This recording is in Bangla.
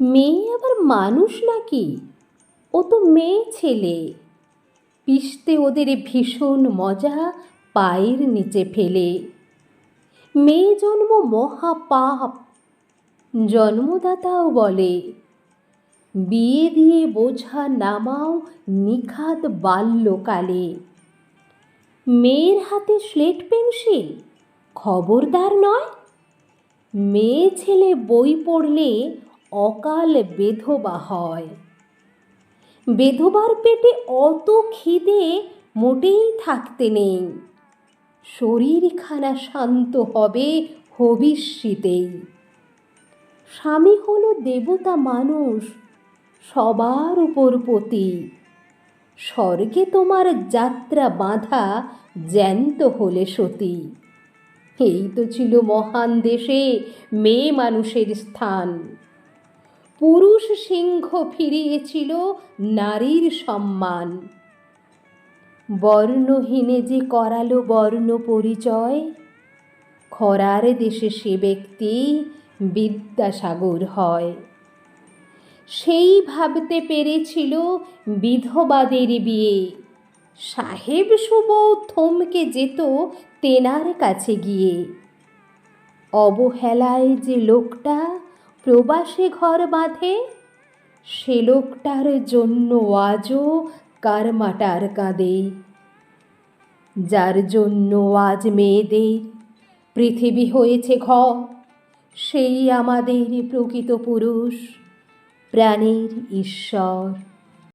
মেয়ে আবার মানুষ নাকি? ও তো মেয়ে ছেলে। পিষতে ওদের ভীষণ মজা পায়ের নিচে ফেলে। মেয়ে জন্ম মহা পাপ জন্মদাতাও বলে। বিয়ে দিয়ে বোঝা নামাও নিখাত বাল্যকালে। মেয়ের হাতে স্লেট পেন্সিল? খবরদার নয়? মেয়ে ছেলে বই পড়লে অকাল বেধবা হয়। বেধবার পেটে অত খিদে মোটেই থাকতে নেই। শরীরখানা শান্ত হবে হবিষ্যিতেই স্বামী হলো দেবতা মানুষ, সবার উপর পতি। স্বর্গে তোমার যাত্রা বাঁধা জ্যান্ত হলে সতী। এই তো ছিল মহান দেশে মেয়ে মানুষের স্থান। পুরুষ সিংহ ফিরিয়েছিল নারীর সম্মান। বর্ণহীনে যে করালো বর্ণ পরিচয়, খরার দেশে সে ব্যক্তি বিদ্যাসাগর হয়। সেই ভাবতে পেরেছিল বিধবাদের বিয়ে। সাহেব শুভ থমকে যেত তেনার কাছে গিয়ে। অবহেলায় যে লোকটা প্রবাসে ঘর বাঁধে? সে লোকটার জন্য আজও কারমাটার কাঁদে। যার জন্য আজ মেয়েদের পৃথিবী হয়েছে ঘর, সেই আমাদের প্রকৃত পুরুষ, প্রাণীর ঈশ্বর।